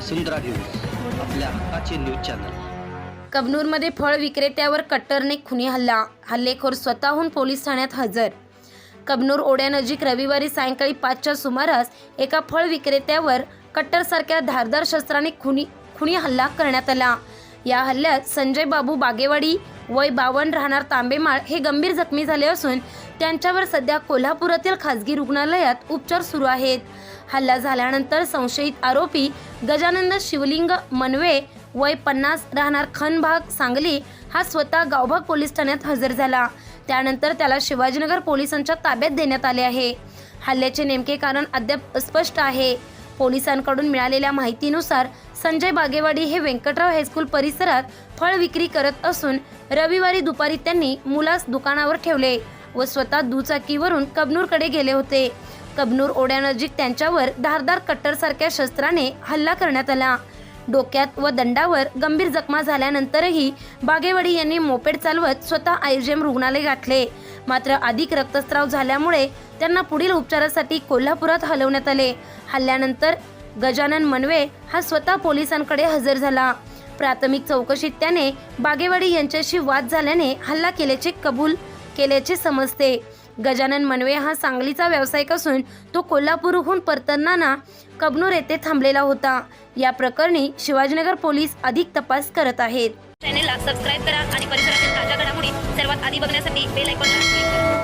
वसुंधरा news आपल्या हक्काचे news channel. कबनूरमध्ये फळ विक्रेत्यावर कट्टरने खुनी हल्ला हल्लेखोर स्वतःहून पोलीस ठाण्यात हजर. कबनूर ओढ्यानजीक रविवारी सायंकाळी पाचच्या सुमारास एका फळ विक्रेत्यावर कट्टरसारख्या धारदार शस्त्राने खुनी खुनी हल्ला करण्यात आला. या हल्ल्यात संजय बाबू बागेवाडी वय बावन्न राहणार तांबेमाळ हे गंभीर जखमी झाले असून त्यांच्यावर सध्या कोल्हापुरातील खासगी रुग्णालयात उपचार सुरू आहेत. हल्ला झाल्यानंतर संशयित आरोपी गजानंद शिवलिंग मनवे वय पन्नास राहणार खनभाग सांगली हा स्वतः गावभाग पोलीस ठाण्यात हजर झाला. त्यानंतर त्याला शिवाजीनगर पोलिसांच्या ताब्यात देण्यात आले आहे. हल्ल्याचे नेमके कारण अद्याप स्पष्ट आहे. पोलिसांकडून मिळालेल्या माहितीनुसार संजय बागेवाडी हे व्यंकटराव हायस्कूल परिसरात फळ विक्री करत असून रविवारी दुपारी त्यांनी मुलास दुकानावर ठेवले व स्वतः दुचाकीवरून कबनूरकडे गेले होते. कबनूर ओढ्यानजीक त्यांच्यावर धारदार कट्टरसारख्या शस्त्राने हल्ला करण्यात आला. डोक्यात व दंडावर गंभीर जखमा झाल्यानंतरही बागेवाडी यांनी मोपेड चालवत स्वतः आयजीएम रुग्णालय गाठले. मात्र अधिक रक्तस्राव झाल्यामुळे त्यांना पुढील उपचारासाठी कोल्हापुरात हलवण्यात आले. हल्ल्यानंतर गजानन मनवे हा स्वतः पोलिसांकडे हजर झाला. प्राथमिक चौकशीत त्याने बागेवाडी यांच्याशी वाद झाल्याने हल्ला केल्याचे कबूल केल्याचे समजते. गजानन मनवे हा सांगलीचा व्यावसायिक असून तो कोल्हापूरहून परतताना कबनूर येथे थांबलेला होता. या प्रकरणी शिवाजीनगर पोलीस अधिक तपास करत आहेत. चॅनेलला सबस्क्राईब करा आणि परिसरातील ताज्या घडामोडी सर्वात आधी बघण्यासाठी बेल आयकॉनला